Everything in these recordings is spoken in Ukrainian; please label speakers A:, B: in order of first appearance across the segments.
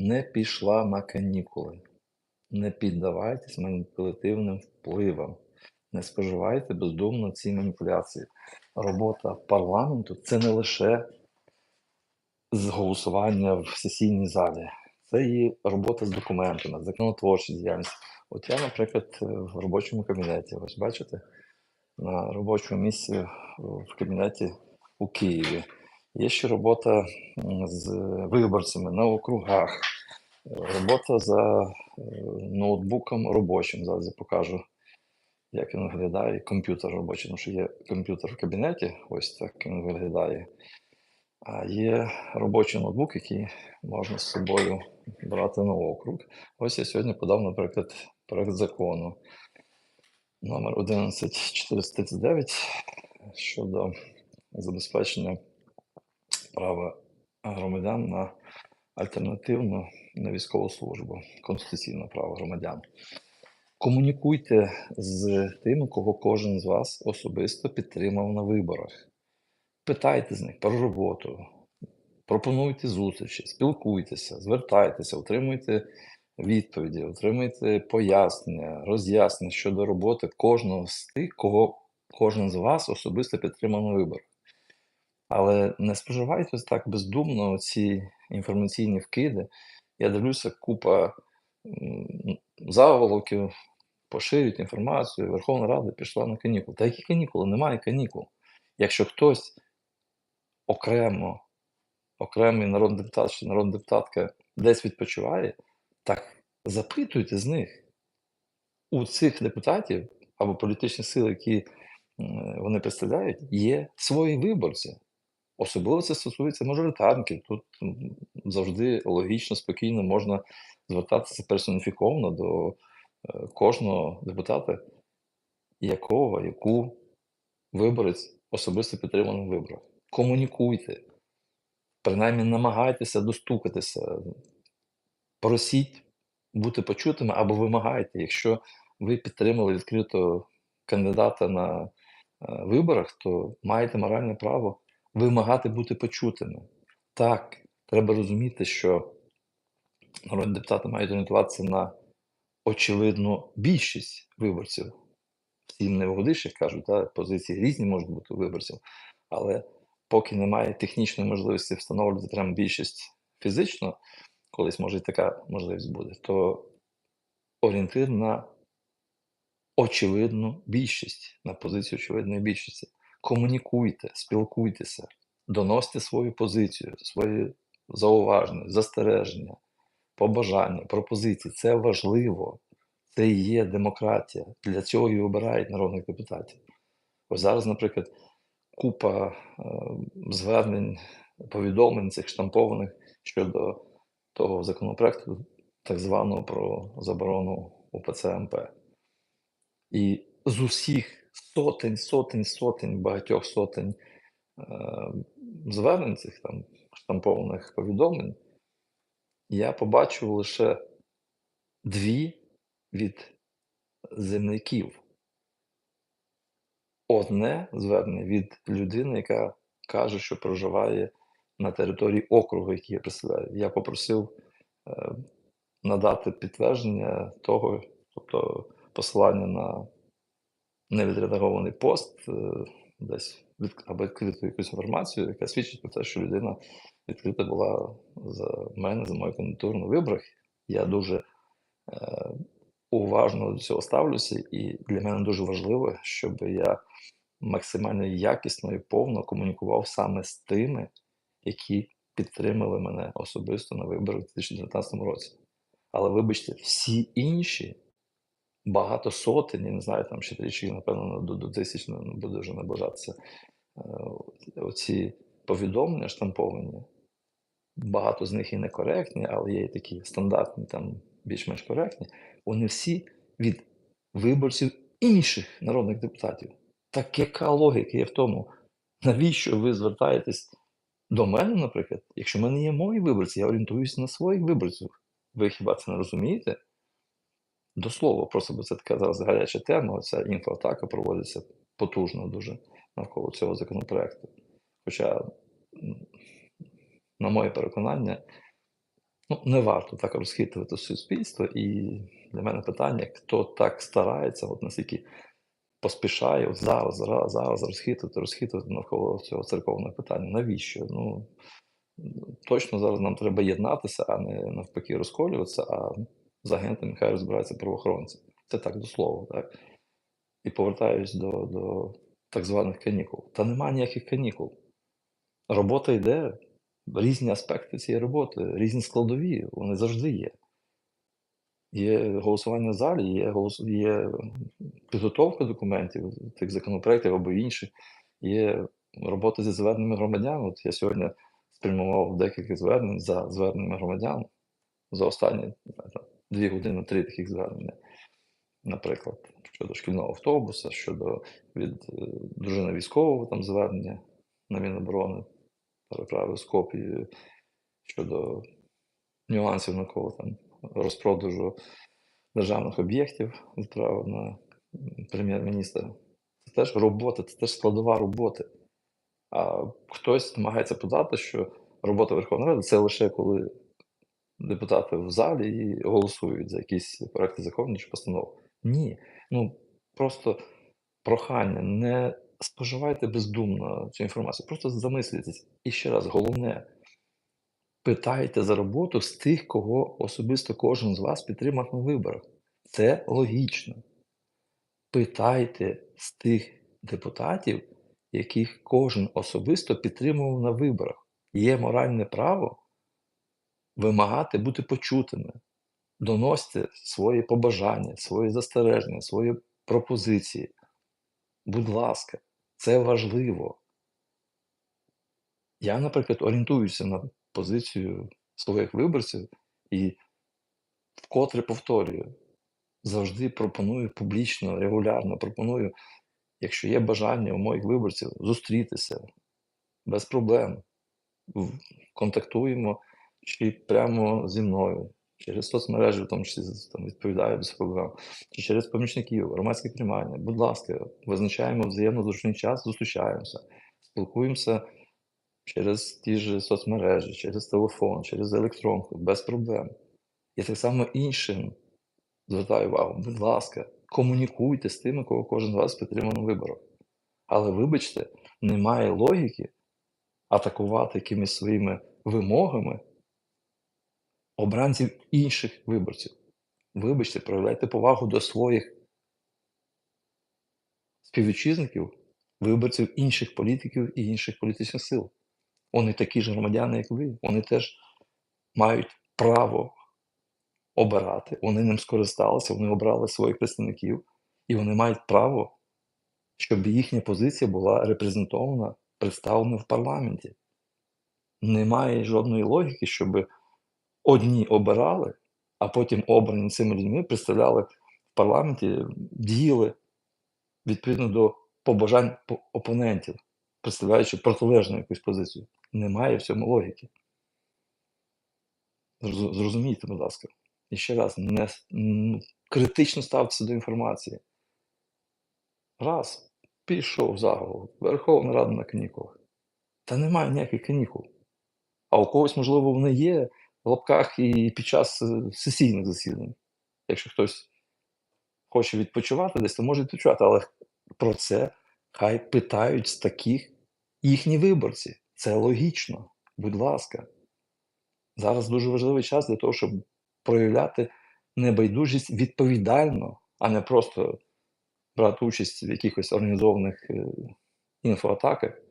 A: не пішла на канікули. Не піддавайтесь маніпулятивним впливам. Не споживайте бездумно ці маніпуляції. Робота парламенту це не лише голосування в сесійній залі, це і робота з документами, законотворча діяльність. От я, наприклад, в робочому кабінеті, ось бачите, на робочому місці в кабінеті у Києві. Є ще робота з виборцями на округах, робота за е, ноутбуком робочим. Зараз я покажу, як він виглядає, комп'ютер робочий, тому що є комп'ютер в кабінеті, ось так він виглядає. А є робочий ноутбук, який можна з собою брати на округ. Ось я сьогодні подав, наприклад, проект закону номер 11439 щодо забезпечення права громадян на альтернативну на військову службу, конституційне право громадян. Комунікуйте з тими, кого кожен з вас особисто підтримав на виборах. Питайте з них про роботу, пропонуйте зустрічі, спілкуйтеся, звертайтеся, отримуйте відповіді, отримуйте пояснення, роз'яснення щодо роботи кожного з тих, кого кожен з вас особисто підтримав на виборах. Але не споживайте так бездумно ці інформаційні вкиди. Я дивлюся, купа заголовків поширюють інформацію. Верховна Рада пішла на канікули. Та які канікули? Немає канікул. Якщо хтось окремо, окремий народний депутат чи народна депутатка десь відпочиває, так запитуйте з них. У цих депутатів або політичних сил, які вони представляють, є свої виборці. Особливо це стосується мажоритарників. Тут завжди логічно, спокійно можна звертатися персоніфіковано до е, кожного депутата, якого, яку виборець особисто підтримав на виборах. Комунікуйте, принаймні намагайтеся достукатися, просіть бути почутими або вимагайте, якщо ви підтримали відкрито кандидата на е, виборах, то маєте моральне право вимагати бути почутими. Так, треба розуміти, що народні депутати мають орієнтуватися на очевидну більшість виборців. Всім не вгодиш, як кажуть, та, позиції різні можуть бути у виборців, але поки немає технічної можливості встановлювати прямо більшість фізично, колись може і така можливість буде, то орієнтир на очевидну більшість, на позицію очевидної більшості. Комунікуйте, спілкуйтеся, доносьте свою позицію, свої зауваження, застереження, побажання, пропозиції. Це важливо. Це і є демократія. Для цього і обирають народних депутатів. Ось зараз, наприклад, купа е, звернень, повідомлень цих штампованих щодо того законопроекту, так званого про заборону УПЦ МП. І з усіх сотень, сотень, сотень, багатьох сотень е, звернень цих там штампованих повідомлень, я побачив лише дві від земляків. Одне звернення від людини, яка каже, що проживає на території округу, який я представляю. Я попросив е, надати підтвердження того, тобто посилання на невідредагований пост, е, десь від, або відкриту якусь інформацію, яка свідчить про те, що людина відкрита була за мене, за мою кандидатуру на виборах. Я дуже е, уважно до цього ставлюся, і для мене дуже важливо, щоб я максимально якісно і повно комунікував саме з тими, які підтримали мене особисто на виборах у 2019 році. Але вибачте, всі інші, багато сотень, я не знаю, там ще тричі, напевно, до, до тисяч не буде вже наближатися. е, Оці повідомлення штамповані, багато з них і некоректні, але є і такі стандартні, там більш-менш коректні. Вони всі від виборців інших народних депутатів. Так яка логіка є в тому, навіщо ви звертаєтесь до мене, наприклад, якщо в мене є мої виборці, я орієнтуюся на своїх виборців. Ви хіба це не розумієте? До слова, просто бо це така зараз гаряча тема, ця інфоатака проводиться потужно дуже навколо цього законопроекту. Хоча, на моє переконання, Ну, не варто так розхитувати суспільство, і для мене питання, хто так старається, от наскільки поспішає от зараз, зараз, зараз розхитувати, розхитувати навколо цього церковного питання. Навіщо? Ну точно зараз нам треба єднатися, а не навпаки розколюватися, а з агентами хай розбираються правоохоронці. Це так до слова, так? І повертаюсь до, до так званих канікул. Та немає ніяких канікул. Робота йде, різні аспекти цієї роботи, різні складові, вони завжди є. Є голосування в залі, є голос... є підготовка документів, тих законопроєктів або інших, є робота зі зверненнями громадян. От я сьогодні спрямував декілька звернень за зверненнями громадян за останні дві години, три таких звернення. Наприклад, щодо шкільного автобуса, щодо від е, дружини військового там звернення на Міноборони, переправив з копією щодо нюансів навколо там розпродажу державних об'єктів, відправив на прем'єр-міністра. Це теж робота, це теж складова роботи. А хтось намагається подати, що робота Верховної Ради це лише коли депутати в залі і голосують за якісь проекти законів чи постанов. Ні. Ну просто прохання, не споживайте бездумно цю інформацію, просто замислюйтесь. І ще раз, головне, питайте за роботу з тих, кого особисто кожен з вас підтримав на виборах. Це логічно. Питайте з тих депутатів, яких кожен особисто підтримував на виборах. Є моральне право вимагати бути почутими. Доносьте свої побажання, свої застереження, свої пропозиції. Будь ласка, це важливо. Я, наприклад, орієнтуюся на позицію своїх виборців і вкотре повторюю, завжди пропоную публічно, регулярно пропоную, якщо є бажання у моїх виборців, зустрітися без проблем. Контактуємо чи прямо зі мною, через соцмережі, в тому числі там, відповідаю без проблем, чи через помічників, громадське приймання. Будь ласка, визначаємо взаємно зручний час, зустрічаємося, спілкуємося через ті ж соцмережі, через телефон, через електронку, без проблем. І так само іншим звертаю увагу, будь ласка, комунікуйте з тими, кого кожен з вас підтримав на виборах. Але вибачте, немає логіки атакувати якимись своїми вимогами обранців інших виборців. Вибачте, проявляйте повагу до своїх співвітчизників, виборців інших політиків і інших політичних сил. Вони такі ж громадяни, як ви. Вони теж мають право обирати. Вони ним скористалися, вони обрали своїх представників, і вони мають право, щоб їхня позиція була репрезентована, представлена в парламенті. Немає жодної логіки, щоб одні обирали, а потім обрані цими людьми представляли в парламенті, діяли відповідно до побажань опонентів, представляючи протилежну якусь позицію. Немає в цьому логіки. Зрозумійте, будь ласка. І ще раз, не м, критично ставтеся до інформації. Раз, пішов заголовок, Верховна Рада на канікулах. Та немає ніяких канікул. А у когось, можливо, вони є лапках і під час е, сесійних засідань. Якщо хтось хоче відпочивати десь, то може відпочивати, але про це хай питають з таких їхні виборці. Це логічно. Будь ласка. Зараз дуже важливий час для того, щоб проявляти небайдужість відповідально, а не просто брати участь в якихось організованих е, інфоатаках,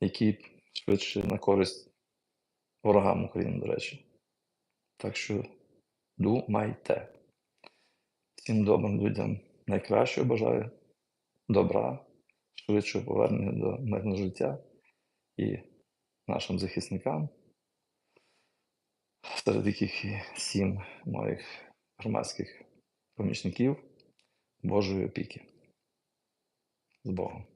A: які швидше на користь ворогам України, до речі. Так що думайте. Всім добрим людям найкращого бажаю, добра, швидшого повернення до мирного життя і нашим захисникам, серед яких і сім моїх громадських помічників Божої опіки. З Богом.